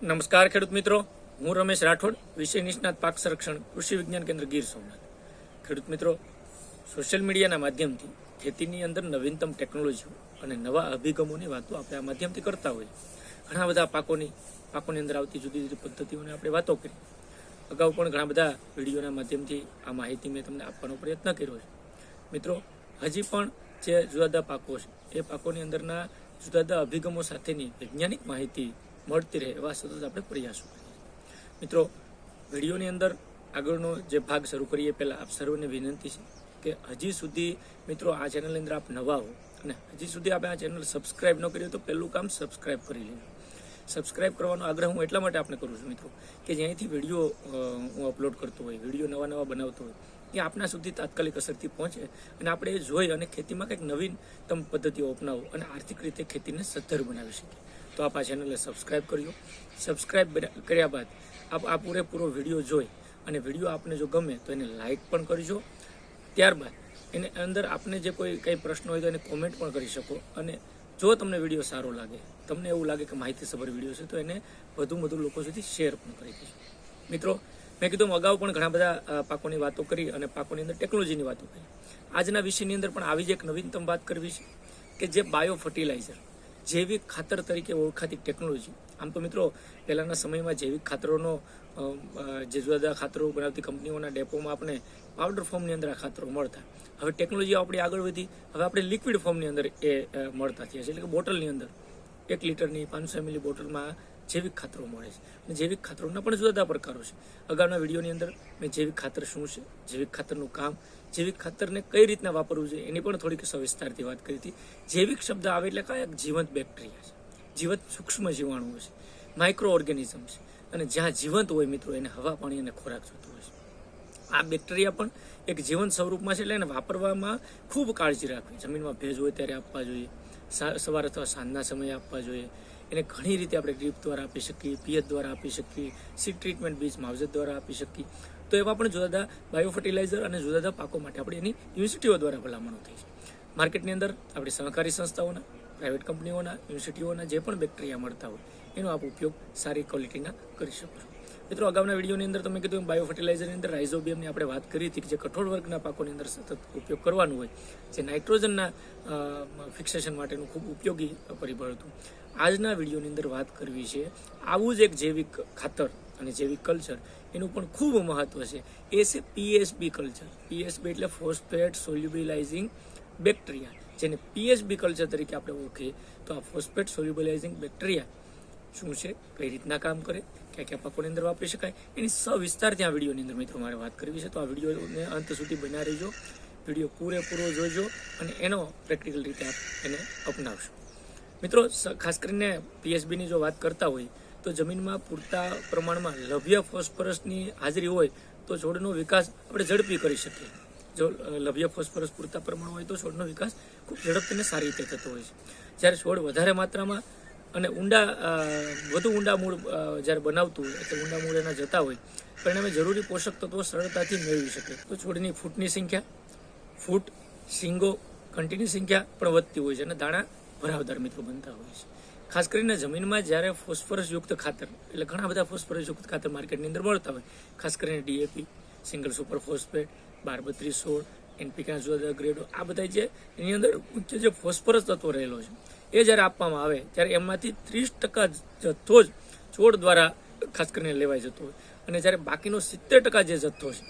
નમસ્કાર ખેડૂત મિત્રો. હું રમેશ રાઠોડ, વિષય નિષ્ણાત પાક સંરક્ષણ, કૃષિ વિજ્ઞાન કેન્દ્ર ગીર સોમનાથ. ખેડૂત મિત્રો, સોશિયલ મીડિયાના માધ્યમથી ખેતીની અંદર નવીનતમ ટેકનોલોજીઓ અને નવા અભિગમોની વાતો આપણે આ માધ્યમથી કરતા હોઈએ. ઘણા બધા પાકોની પાકોની અંદર આવતી જુદી જુદી પદ્ધતિઓની આપણે વાતો કરી. અગાઉ પણ ઘણા બધા વિડીયોના માધ્યમથી આ માહિતી મેં તમને આપવાનો પ્રયત્ન કર્યો છે. મિત્રો, હજી પણ જે જુદા જુદા પાકો છે, એ પાકોની અંદરના જુદા જુદા અભિગમો સાથેની વૈજ્ઞાનિક માહિતી મળતી રહે એવા સતત આપણે પ્રયાસો કરીએ. મિત્રો, વિડીયોની અંદર આગળનો જે ભાગ શરૂ કરીએ, પહેલાં આપ સર્વને વિનંતી છે કે હજી સુધી મિત્રો આ ચેનલની અંદર આપ નવા હો અને હજી સુધી આપણે આ ચેનલ સબસ્ક્રાઇબ ન કરીએ તો પહેલું કામ સબસ્ક્રાઇબ કરી લેજો. સબસ્ક્રાઇબ કરવાનો આગ્રહ હું એટલા માટે આપણે કરું છું મિત્રો કે જ્યાંથી વીડિયો હું અપલોડ કરતો હોય, વીડિયો નવા નવા બનાવતો હોય, એ આપણા સુધી તાત્કાલિક અસરથી પહોંચે અને આપણે એ જોઈ અને ખેતીમાં કંઈક નવીનતમ પદ્ધતિઓ અપનાવો અને આર્થિક રીતે ખેતીને સદ્ધર બનાવી શકીએ. તો આપ આ ચેનલને સબસ્ક્રાઈબ કરજો સબસ્ક્રાઈબ કર્યા બાદ આપ આ પૂરેપૂરો વીડિયો જોઈ અને વીડિયો આપને જો ગમે તો એને લાઇક પણ કરજો ત્યારબાદ એને અંદર આપને જે કોઈ કંઈ પ્રશ્ન હોય તો એને કોમેન્ટ પણ કરી શકો. અને જો તમને વીડિયો સારો લાગે, તમને એવું લાગે કે માહિતીસભર વીડિયો છે, તો એને વધુ વધુ લોકો સુધી શેર પણ કરી દેજો. મિત્રો, મેં કીધું અગાઉ પણ ઘણા બધા પાકોની વાતો કરી અને પાકોની અંદર ટેકનોલોજીની વાતો કરી. આજના વિષયની અંદર પણ આવી જ એક નવીનતમ વાત કરવી છે કે જે બાયો ફર્ટિલાઇઝર જૈવિક ખાતર તરીકે ઓળખાતી ટેકનોલોજી. આમ તો મિત્રો, પહેલાંના સમયમાં જૈવિક ખાતરોનો જે જુદા જુદા ખાતરો બનાવતી કંપનીઓના ડેપોમાં આપણે પાવડર ફોર્મની અંદર આ ખાતરો મળતા. હવે ટેકનોલોજી આપણી આગળ વધી, હવે આપણે લિક્વિડ ફોર્મની અંદર એ મળતા થયા છે. એટલે કે બોટલની અંદર એક લીટરની પાંચસો એમએલની બોટલમાં જૈવિક ખાતરો મળે છે. અને જૈવિક ખાતરોના પણ જુદા પ્રકારો છે. અગાઉના વિડીયોની અંદર મેં જૈવિક ખાતર શું છે, જૈવિક ખાતરનું કામ, જૈવિક ખાતરને કઈ રીતના વાપરવું જોઈએ એની પણ થોડીક સવિસ્તારથી વાત કરી હતી. જૈવિક શબ્દ આવે એટલે એક જીવંત બેક્ટેરિયા છે. જીવંત સૂક્ષ્મ જીવાણુઓ છે. માઇક્રો ઓર્ગેનિઝમ છે. અને જ્યાં જીવંત હોય મિત્રો, એને હવા, પાણી અને ખોરાક જોતો હોય છે. આ બેક્ટેરિયા પણ એક જીવંત સ્વરૂપમાં છે એટલે એને વાપરવામાં ખૂબ કાળજી રાખવી. જમીનમાં ભેજ હોય ત્યારે આપવા જોઈએ. સવાર અથવા સાંજના સમયે આપવા જોઈએ. એને ઘણી રીતે આપણે ડ્રીપ દ્વારા આપી શકીએ, પિયત દ્વારા આપી શકીએ સીડ ટ્રીટમેન્ટ બીજ માવજત દ્વારા આપી શકીએ. તો એવા પણ જુદા જુદા બાયો ફર્ટિલાઇઝર અને જુદા જુદા પાકો માટે આપણે એની યુનિવર્સિટીઓ દ્વારા ભલામણો થઈ છે. માર્કેટની અંદર આપણી સહકારી સંસ્થાઓના પ્રાઇવેટ કંપનીઓના યુનિવર્સિટીઓના જે પણ બેક્ટેરિયા મળતા હોય, એનો આપ ઉપયોગ સારી ક્વોલિટીના કરી શકો છો. મિત્રો, અગાઉના વિડીયોની અંદર તમે કીધું બાયો ફર્ટિલાઇઝરની અંદર રાઇઝોબિયમની આપણે વાત કરી હતી કે જે કઠોળ વર્ગના પાકોની અંદર સતત ઉપયોગ કરવાનું હોય, જે નાઇટ્રોજનના ફિક્સેશન માટેનું ખૂબ ઉપયોગી પરિબળ હતું. આજના વિડીયોની અંદર વાત કરવી છે, આવું જ એક જૈવિક ખાતર અને જૈવિક કલ્ચર, એનું પણ ખૂબ મહત્વ છે. એ છે પીએસબી કલ્ચર. પીએસબી એટલે ફોસ્ફેટ સોલ્યુબિલાઇઝિંગ બેક્ટેરિયા જેને પીએસબી કલ્ચર તરીકે આપણે ઓળખીએ, તો આ ફોસ્ફેટ સોલ્યુબિલાઇઝિંગ બેક્ટેરિયા શું છે, કઈ રીતના કામ કરે, ક્યાં ક્યાં પાકોની અંદર વાપરી શકાય, એની સવિસ્તાર ત્યાં વિડીયોની અંદર મિત્રો મારે વાત કરવી છે. તો આ વિડીયોને અંત સુધી બના રહેજો, વીડિયો પૂરેપૂરો જોજો અને એનો પ્રેક્ટિકલ રીતે આપ એને અપનાવશો. મિત્રો ખાસ કરીને પીએસબીની જો વાત કરતા હોય, તો જમીનમાં પૂરતા પ્રમાણમાં લભ્ય ફોસ્ફરસની હાજરી હોય, તો છોડનો વિકાસ આપણે ઝડપી કરી શકીએ. જો લભ્ય ફોસ્ફરસ પૂરતા પ્રમાણ હોય તો છોડનો વિકાસ ખૂબ ઝડપથી સારી રીતે થતો હોય છે. જ્યારે છોડ વધારે માત્રામાં અને ઊંડા વધુ ઊંડા મૂળ જ્યારે બનાવતું હોય, એટલે ઊંડા મૂળ એના જતા હોય, પરિણામે જરૂરી પોષક તત્વો સરળતાથી મેળવી શકે. તો છોડની ફૂટની સંખ્યા, ફૂટ, શીંગો કંટીની સંખ્યા પણ વધતી હોય છે અને દાણા ભરાવદાર મિત્રો બનતા હોય છે. ખાસ કરીને જમીનમાં જ્યારે ફોસ્ફરસયુક્ત ખાતર, એટલે ઘણા બધા ફોસ્ફરસ યુક્ત ખાતર માર્કેટની અંદર મળતા હોય, ખાસ કરીને ડીએપી, સિંગલ સુપર ફોસ્ફેટ બાર બત્રીસ સોળ એનપીકા જુદા જુદા ગ્રેડો, આ બધા જે એની અંદર ઉચ્ચ જે ફોસ્ફરસ તત્વો રહેલો છે એ જ્યારે આપવામાં આવે, ત્યારે એમાંથી ત્રીસ ટકા જથ્થો જ છોડ દ્વારા ખાસ કરીને લેવાઈ જતો હોય. અને જ્યારે બાકીનો સિત્તેર ટકા જે જથ્થો છે,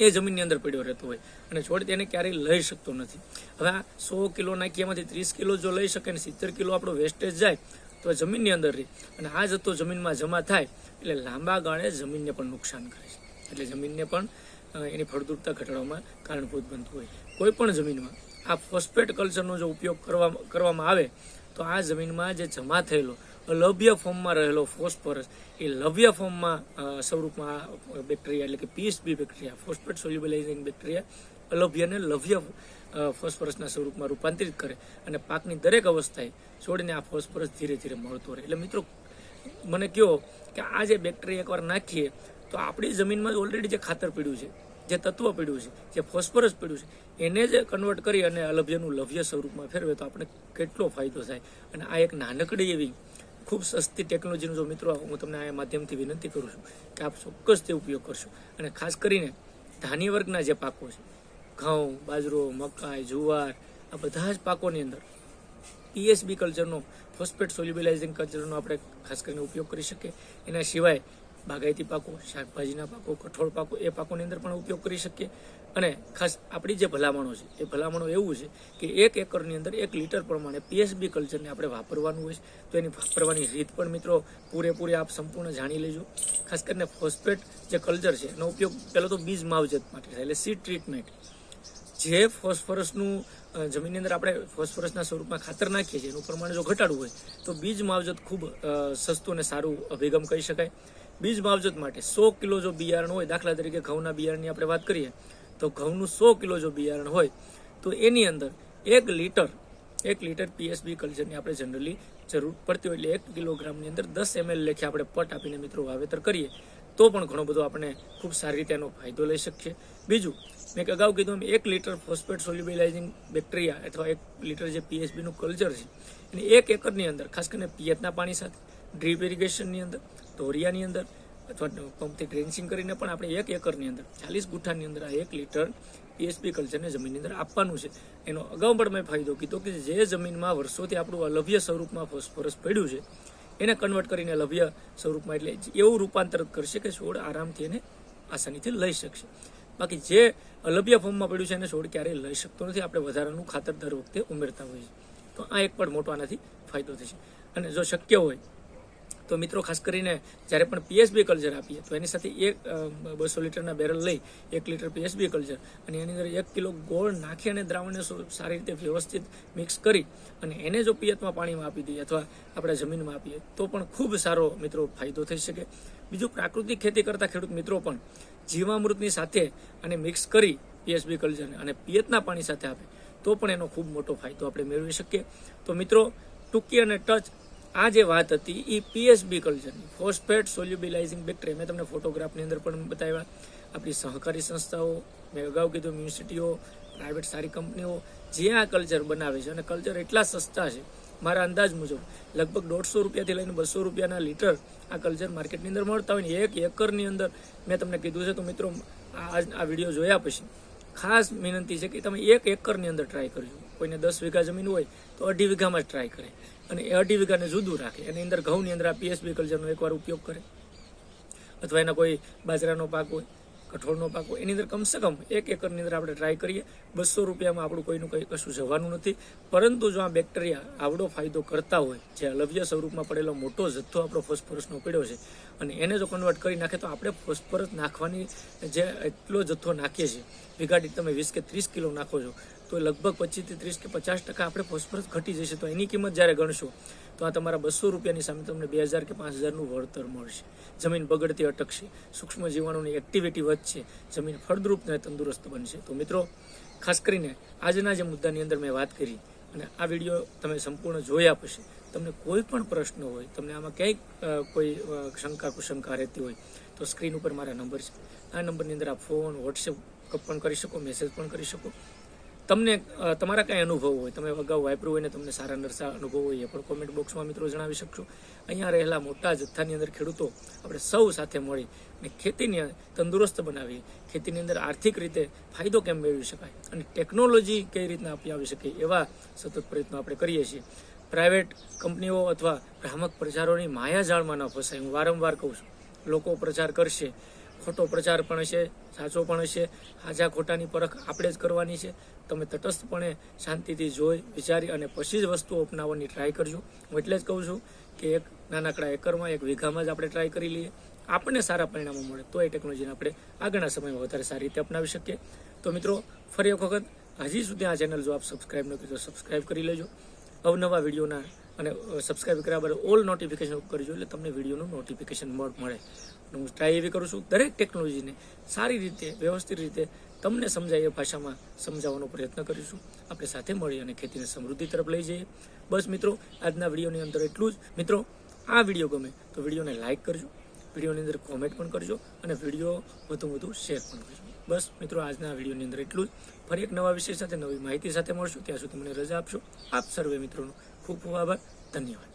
એ જમીનની અંદર પડ્યો રહેતો હોય. અને છોડ તેને ક્યારેય લઈ શકતો નથી. હવે આ સો કિલો નાખી, એમાંથી ત્રીસ કિલો જો લઈ શકે અને સિત્તેર કિલો આપણો વેસ્ટેજ જાય, તો જમીનની અંદર રહે. અને આ જથ્થો જમીનમાં જમા થાય, એટલે લાંબા ગાળે જમીનને પણ નુકસાન કરે છે. એટલે જમીનને પણ એની ફળદ્રુપતા ઘટાડવામાં કારણભૂત બનતું હોય. કોઈ પણ જમીનમાં આ ફોસ્ફેટ કલ્ચરનો જો ઉપયોગ કરવા, કરવામાં આવે, તો આ જમીનમાં જે જમા થયેલો લવ્ય ફોર્મમાં રહેલો ફોસ્ફરસ, એ લવ્ય ફોર્મમાં સ્વરૂપમાં બેક્ટેરિયા એટલે કે PSB bacteria, phosphate solubilizing bacteria અલભ્યને લવ્ય ફોસ્ફરસના સ્વરૂપમાં રૂપાંતરિત કરે અને પાકની દરેક અવસ્થાએ છોડીને આ ફોસ્ફરસ ધીરે ધીરે મળતો રહે. એટલે મિત્રો, મને કહો કે આ જે બેક્ટેરિયા એકવાર નાખીએ, તો આપણી જમીનમાં ઓલરેડી જે ખાતર પીડ્યું છે જે તત્વ પીડ્યું છે, જે ફોસ્ફરસ પીડ્યું છે, એને જ કન્વર્ટ કરી અને અલભ્યનું લભ્ય સ્વરૂપમાં ફેરવે તો આપણે કેટલો ફાયદો થાય. અને આ એક નાનકડી એવી ખૂબ સસ્તી ટેકનોલોજીનો જો મિત્રો, હું તમને આ માધ્યમથી વિનંતી કરું છું કે આપ ચોક્કસ તે ઉપયોગ કરશો. અને ખાસ કરીને ધાન્ય વર્ગના જે પાકો છે, ઘઉં, બાજરો, મકાઈ, જુવાર, આ બધા જ પાકોની અંદર પીએસબી કલ્ચરનો ફોસ્ફેટ સોલ્યુબિલાઇઝિંગ કલ્ચરનો આપણે ખાસ કરીને ઉપયોગ કરી શકીએ. એના સિવાય બાગાયતી પાકો, શાકભાજીના પાકો, કઠોળ પાકો, એ પાકોની અંદર પણ ઉપયોગ કરી શકીએ. અને ખાસ આપણી જે ભલામણો છે, એ ભલામણો એવું છે કે એક એકરની અંદર એક લીટર પ્રમાણે પીએસબી કલ્ચરને આપણે વાપરવાનું હોય છે. તો એની વાપરવાની રીત પણ મિત્રો પૂરેપૂરી આપ સંપૂર્ણ જાણી લેજો. ખાસ કરીને ફોસ્ફેટ જે કલ્ચર છે, એનો ઉપયોગ પહેલાં તો બીજ માવજત માટે થાય, એટલે સીડ ટ્રીટમેન્ટ જે ફોસ્ફરસનું જમીનની અંદર આપણે ફોસ્ફરસના સ્વરૂપમાં ખાતર નાખીએ છીએ, એનું પ્રમાણ જો ઘટાડવું હોય, તો બીજ માવજત ખૂબ સસ્તું અને સારું અભિગમ કહી શકાય. બીજ માવજત માટે સો કિલો જો બિયારણ હોય, દાખલા તરીકે ઘઉંના બિયારણની આપણે વાત કરીએ, તો ઘઉંનું સો કિલો જો બિયારણ હોય, તો એની અંદર એક લીટર એક લીટર પીએસબી કલ્ચરની આપણે જનરલી જરૂર પડતી હોય. એટલે એક કિલોગ્રામની અંદર દસ એમએલ લેખે આપણે પટ આપીને મિત્રો વાવેતર કરીએ, તો પણ ઘણો બધો આપણે ખૂબ સારી રીતે એનો ફાયદો લઈ શકીએ. બીજું, મેં અગાઉ કીધું એમ, એક લીટર ફોસ્ફેટ સોલ્યુબિલાઇઝિંગ બેક્ટેરિયા અથવા એક લીટર જે પીએસબીનું કલ્ચર છે, એને એક એકરની અંદર, ખાસ કરીને પિયતના પાણી સાથે ડ્રીપ ઇરિગેશનની અંદર ધોરિયાની અંદર અથવા પંપથી ડ્રેન્સિંગ કરીને પણ આપણે એક એકરની અંદર ચાલીસ ગુઠ્ઠાની અંદર આ એક લીટર પીએસપી કલ્ચરને જમીનની અંદર આપવાનું છે. એનો અગાઉ પણ મેં ફાયદો કીધો કે જે જમીનમાં વર્ષોથી આપણું અલભ્ય સ્વરૂપમાં ફોસ્ફરસ પડ્યું છે, એને કન્વર્ટ કરીને લભ્ય સ્વરૂપમાં એટલે એવું રૂપાંતર કરશે કે છોડ આરામથી એને આસાનીથી લઈ શકશે. બાકી જે અલભ્ય ફોર્મમાં પડ્યું છે એને છોડ ક્યારેય લઈ શકતો નથી. આપણે વધારાનું ખાતર દર વખતે ઉમેરતા હોઈએ તો આ એક પણ મોટો આનાથી ફાયદો થશે. અને જો શક્ય હોય તો મિત્રો, ખાસ કરીને જ્યારે પણ પીએસબી કલ્ચર આપીએ, તો એની સાથે એક બસો લીટરના બેરલ લઈ એક લીટર પીએસબી કલ્ચર અને એની અંદર એક કિલો ગોળ નાખી અને દ્રાવણને સારી રીતે વ્યવસ્થિત મિક્સ કરી અને એને જો પિયતમાં પાણીમાં આપી દઈએ અથવા આપણે જમીનમાં આપીએ, તો પણ ખૂબ સારો મિત્રો ફાયદો થઈ શકે. બીજું, પ્રાકૃતિક ખેતી કરતા ખેડૂત મિત્રો પણ જીવામૃતની સાથે અને મિક્સ કરી પીએસબી કલ્ચરને અને પિયતના પાણી સાથે આપે, તો પણ એનો ખૂબ મોટો ફાયદો આપણે મેળવી શકીએ. તો મિત્રો, ટૂંકી અને ટચ આ જે વાત હતી એ પીએસબી કલ્ચરની. ફોસ્ફેટ સોલ્યુબિલાઇઝિંગ બેક્ટેરિયા મેં તમને ફોટોગ્રાફની અંદર પણ બતાવ્યા. આપણી સહકારી સંસ્થાઓ, મેં અગાઉ કીધું યુનિવર્સિટીઓ પ્રાઇવેટ સારી કંપનીઓ, જે આ કલ્ચર બનાવે છે અને કલ્ચર એટલા સસ્તા છે, મારા અંદાજ મુજબ, લગભગ દોઢસો રૂપિયાથી લઈને બસો રૂપિયાના લીટર આ કલ્ચર માર્કેટની અંદર મળતા હોય ને, એક એકરની અંદર મેં તમને કીધું છે, તો મિત્રો, આ આ વીડિયો જોયા પછી, ખાસ વિનંતી છે કે તમે એક એકરની અંદર ટ્રાય કરજો. કોઈને દસ વીઘા જમીન હોય, તો અઢી વીઘામાં જ ટ્રાય કરે. અને એ અઢી વીઘાને જુદું રાખે. એની અંદર ઘઉંની અંદર આ પીએસબી કલ્ચરનો એકવાર ઉપયોગ કરે. અથવા એના કોઈ બાજરાનો પાક હોય. કઠોળનો પાક એની અંદર કમસે કમ એક એકરની અંદર આપણે ટ્રાય કરીએ. બસો રૂપિયામાં આપણું કોઈનું કંઈ કશું જવાનું નથી. પરંતુ જો આ બેક્ટેરિયા આવડો ફાયદો કરતા હોય, જે અલવ્ય સ્વરૂપમાં પડેલો મોટો જથ્થો આપણો ફોસ્ફરસનો પડ્યો છે, અને એને જો કન્વર્ટ કરી નાખે તો આપણે ફોસ્ફરસ નાખવાની જે એટલો જથ્થો નાખીએ છીએ. વિઘાડી તમે વીસ કે ત્રીસ કિલો નાખો છો, તો લગભગ પચીસથી ત્રીસ કે પચાસ ટકા આપણે ફોસ્ફરસ ઘટી જશે. તો એની કિંમત જ્યારે ગણશો તો આ તમારા બસો રૂપિયાની સામે તમને બે હજાર કે પાંચ હજારનું વળતર મળશે. જમીન બગડતી અટકશે. સૂક્ષ્મ જીવાણુની એક્ટિવિટી વધશે. જમીન ફળદ્રુપ અને તંદુરસ્ત બનશે. તો મિત્રો, ખાસ કરીને આજના જે મુદ્દાની અંદર મેં વાત કરી અને આ વીડિયો તમે સંપૂર્ણ જોયા પછી તમને કોઈ પણ પ્રશ્ન હોય, તમને આમાં ક્યાંય કોઈ શંકા, કુશંકા રહેતી હોય, તો સ્ક્રીન ઉપર મારા નંબર છે. આ નંબરની અંદર આપ ફોન, વોટ્સએપ પણ કરી શકો, મેસેજ પણ કરી શકો. તમને તમારા કાંઈ અનુભવ હોય? તમે અગાઉ વાપર્યું હોય ને તમને સારા નરસા અનુભવ હોય, એ પણ કોમેન્ટ બોક્સમાં મિત્રો જણાવી શકશો. અહીંયા રહેલા મોટા જથ્થાની અંદર ખેડૂતો આપણે સૌ સાથે મળી અને ખેતીને તંદુરસ્ત બનાવી, ખેતીની અંદર આર્થિક રીતે ફાયદો કેમ મેળવી શકાય અને ટેકનોલોજી કઈ રીતના આપી આવી શકે એવા સતત પ્રયત્નો આપણે કરીએ છીએ. પ્રાઇવેટ કંપનીઓ અથવા ભ્રામક પ્રચારોની માયાજાળમાં ન ફસાય. હું વારંવાર કહું છું, લોકો પ્રચાર કરશે ખોટો પ્રચાર પણ હશે, સાચો પણ હશે, હાજા ખોટાની પરખ આપણે જ કરવાની છે. તમે તટસ્થપણે શાંતિથી જોઈ, વિચારી અને પછી જ વસ્તુઓ અપનાવવાની ટ્રાય કરજો. હું એટલે જ કહું છું કે એક નાનકડા એકરમાં એક વીઘામાં જ આપણે ટ્રાય કરી લઈએ. આપણને સારા પરિણામો મળે તો એ ટેકનોલોજીને આપણે આગળના સમયમાં વધારે સારી રીતે અપનાવી શકીએ. તો મિત્રો, ફરી એક વખત, હજી સુધી આ ચેનલ જો આપ સબસ્ક્રાઈબ ન કરી તો સબસ્ક્રાઈબ કરી લેજો. અવનવા વિડીયોના અને સબસ્ક્રાઈબ કર્યા બાદ ઓલ નોટિફિકેશન કરજો એટલે તમને વિડીયોનું નોટિફિકેશન મળે. હું ટ્રાય એવી કરું છું, દરેક ટેકનોલોજીને સારી રીતે, વ્યવસ્થિત રીતે તમને સમજાય એ ભાષામાં સમજાવવાનો પ્રયત્ન કરીશું. આપણે સાથે મળી અને ખેતીને સમૃદ્ધિ તરફ લઈ જઈએ. બસ મિત્રો, આજના વિડીયોની અંદર એટલું જ. મિત્રો, આ વીડિયો ગમે તો વિડીયોને લાઇક કરજો, વિડીયોની અંદર કોમેન્ટ પણ કરજો અને વીડિયો વધુ વધુ શેર પણ કરજો. બસ મિત્રો, આજના વિડીયોની અંદર એટલું જ. ફરી એક નવા વિષય સાથે, નવી માહિતી સાથે મળશું. ત્યાં સુધી મને રજા આપશો. આપ સર્વે મિત્રોનો ખૂબ ખૂબ આભાર. ધન્યવાદ.